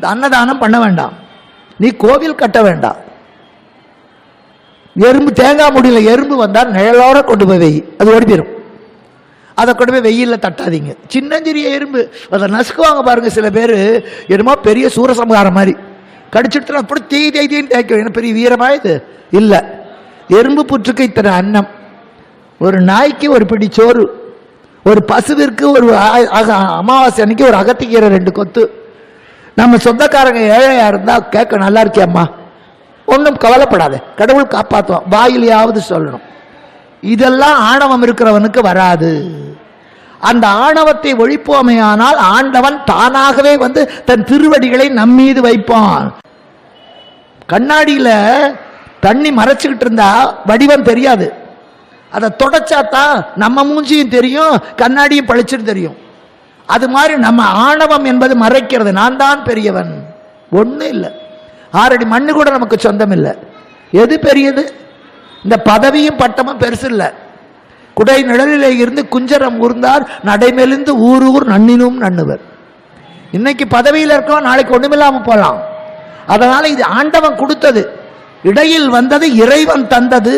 அன்னதானம் பண்ண வேண்டாம். நீ கோவில் கட்ட வேண்டாம். எறும்பு தேங்காய் முடியல எறும்பு வந்தால் நிழலோட கொண்டு போய் வெய். அது ஓடி போயிடும் அதை கொண்டு போய் வெயிலில் தட்டாதீங்க. சின்னஞ்சிறிய எறும்பு. அதை நசுக்குவாங்க பாருங்கள் சில பேர். என்னமோ பெரிய சூரசம்ஹாரம் மாதிரி. கடிச்சிட்டு அப்படி தீ தீ தீன்னு தேய்க்க என்ன பெரிய வீரமா இது? இல்லை. எறும்பு புற்றுக்கு இத்தனை அன்னம். ஒரு நாய்க்கு ஒரு பிடி சோறு. ஒரு பசுவிற்கு ஒரு அக- அமாவாசை அன்னைக்கு ஒரு அகத்திக்கீரை ரெண்டு கொத்து. நம்ம சொந்தக்காரங்க ஏழையா இருந்தா கேட்க நல்லா இருக்கியம்மா. ஒன்றும் கவலைப்படாத. கடவுள் காப்பாற்றுவான் வாயிலையாவது சொல்லணும். இதெல்லாம் ஆணவம் இருக்கிறவனுக்கு வராது. அந்த ஆணவத்தை ஒழிப்போமையானால் ஆண்டவன் தானாகவே வந்து தன் திருவடிகளை நம்மீது வைப்பான். கண்ணாடியில் தண்ணி மறைச்சிக்கிட்டு இருந்தா வடிவம் தெரியாது. அதை தொடச்சாதான் நம்ம மூஞ்சியும் தெரியும் கண்ணாடியும் பழிச்சிட்டு தெரியும். அது மாதிரி நம்ம ஆணவம் என்பது மறைக்கிறது. நான் தான் பெரியவன். ஒன்றும் இல்லை. ஆறடி மண்ணு கூட நமக்கு சொந்தம் இல்லை. எது பெரியது? இந்த பதவியும் பட்டமும் பெருசு இல்லை. குடை நிழலிலே இருந்து குஞ்சரம் ஊர்ந்தார் நடைமெலிந்து ஊர் ஊர் நன்னினும் நண்ணுவர். இன்னைக்கு பதவியில் இருக்கோம் நாளைக்கு ஒன்றுமில்லாமல் போகலாம் அதனால் இது ஆண்டவன் கொடுத்தது. இடையில் வந்தது இறைவன் தந்தது.